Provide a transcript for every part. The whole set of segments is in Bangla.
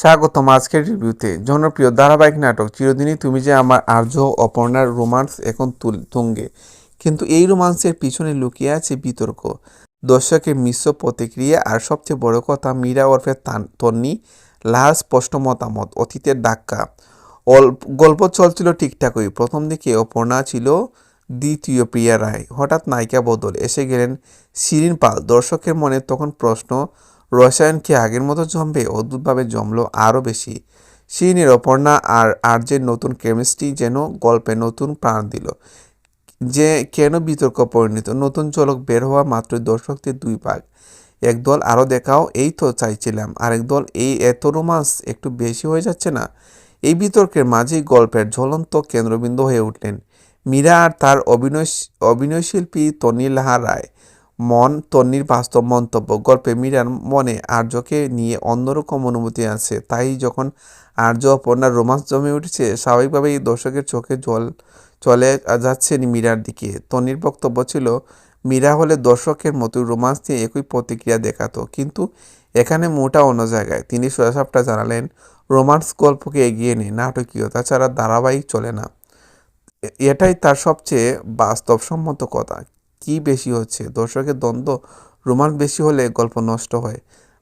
স্বাগতম আজকের রিভিউতে। জনপ্রিয় ধারাবাহিক নাটক, চিরদিনই তুমি যে আমার আর্য অপর্ণার রোমান্স এখন তুঙ্গে কিন্তু এই রোমান্সের পিছনে লুকিয়ে আছে বিতর্ক। দর্শকের মিশ্র প্রতিক্রিয়া আর সবচেয়ে বড় কথা মীরা ওরফে তান- তন্নি, লাহার স্পষ্ট মতামত, অতীতের ডাক্কা গল্প চলছিল ঠিকঠাকই। প্রথম দিকে অপর্ণা ছিল দ্বিতীয় প্রিয়া রায়। হঠাৎ নায়িকা বদল, এসে গেলেন শিরিন পাল। দর্শকের মনে তখন প্রশ্ন রসায়ন কি আগের মতো জমবে? অদ্ভুতভাবে জমলো আরও বেশি। শিরিনের অপর্ণা আর আর্যের নতুন কেমিস্ট্রি যেন গল্পে নতুন প্রাণ দিল। যে কেন বিতর্ক পরিণত? নতুন চলক বের হওয়া মাত্র দর্শকদের দুই ভাগ। একদল আরও দেখাও, এই তো চাইছিলাম। আরেক দল, এই এত রোমান্স, একটু বেশি হয়ে যাচ্ছে না? এই বিতর্কের মাঝেই গল্পের ঝলন্ত কেন্দ্রবিন্দু হয়ে উঠলেন। মীরা আর তার অভিনয়, অভিনয়শিল্পী তন্নি লাহা রায়। মন তন্নির বাস্তব মন্তব্য। গল্পে মীরার মনে আর্যকে নিয়ে অন্যরকম অনুভূতি আছে। তাই যখন আর্য অপর্ণার রোমান্স জমে উঠেছে, স্বাভাবিকভাবেই দর্শকের চোখে জল চলে যাচ্ছেন মীরার দিকে। তন্নির বক্তব্য ছিল, মীরা হলে দর্শকের মতো রোমান্স নিয়ে একই প্রতিক্রিয়া দেখাতো। কিন্তু এখানে মোটা অন্য জায়গায়। তিনি সোজাসাপটা জানালেন রোমান্স গল্পকে এগিয়ে নিয়ে নাটকীয়তা ছাড়া ধারাবাহিক চলে না। এটাই তার সবচেয়ে বাস্তবসম্মত কথা। কি বেশি হচ্ছে? দর্শকের দ্বন্দ্ব, রোমান্স বেশি হলে গল্প নষ্ট হয়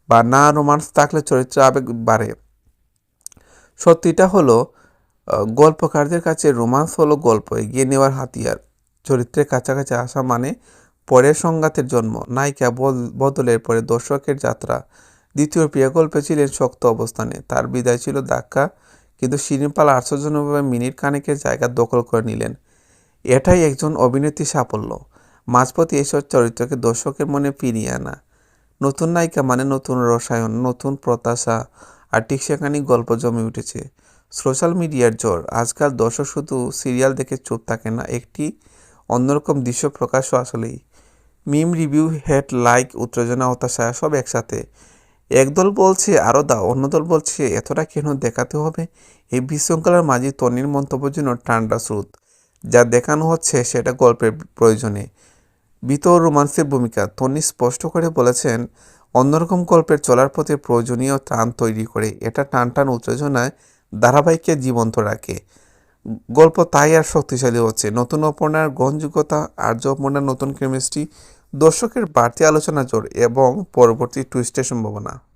বা না রোমান্স থাকলে চরিত্র আবেগ বাড়ে। সত্যিটা হলো গল্পকারদের কাছে রোমান্স হলো গল্প, এগিয়ে নেওয়ার হাতিয়ার। চরিত্রের কাছাকাছি আসা মানে পরের সংঘাতের জন্ম নায়িকা বদলের পরে দর্শকের যাত্রা। দ্বিতীয় প্রিয় গল্পে ছিলেন শক্ত অবস্থানে, তার বিদায় ছিল ধাক্কা, কিন্তু শিরিনপাল আশ্চর্যজনকভাবে মিনিট কানেকের জায়গা দখল করে নিলেন। এটাই একজন অভিনেত্রী সাফল্য। মাঝপথে এসব চরিত্রকে দর্শকের মনে ফিরিয়ে আনা। নতুন নায়িকা মানে নতুন রসায়ন, নতুন প্রত্যাশা, আর ঠিক সেখানেই গল্প জমে উঠেছে। সোশ্যাল মিডিয়ার জোর। আজকাল দর্শক শুধু সিরিয়াল দেখে চুপ থাকে না, একটি অন্যরকম দৃশ্য প্রকাশও আসলেই। মিম রিভিউ, হেড, লাইক, উত্তেজনা, হতাশা, সব একসাথে। একদল বলছে আরও দাও। অন্য দল বলছে, এতটা কেন দেখাতে হবে? এই বিশৃঙ্খলার মাঝে তনির মন্তব্যের জন্য ঠান্ডা স্রোত। যা দেখানো হচ্ছে, সেটা গল্পের প্রয়োজনে। বিতর রোমান্সের ভূমিকা তনি স্পষ্ট করে বলেছেন, অন্যরকম গল্পের চলার পথে প্রয়োজনীয় টান তৈরি করে এটা টান টান উত্তেজনায় ধারাবাহিককে জীবন্ত রাখে। গল্প তাই আর শক্তিশালী হচ্ছে। নতুন অপর্ণার গ্রহণযোগ্যতা, আর্য অপর্ণার নতুন কেমিস্ট্রি, দর্শকের বাড়তি আলোচনা জোর এবং পরবর্তী টুইস্টের সম্ভাবনা।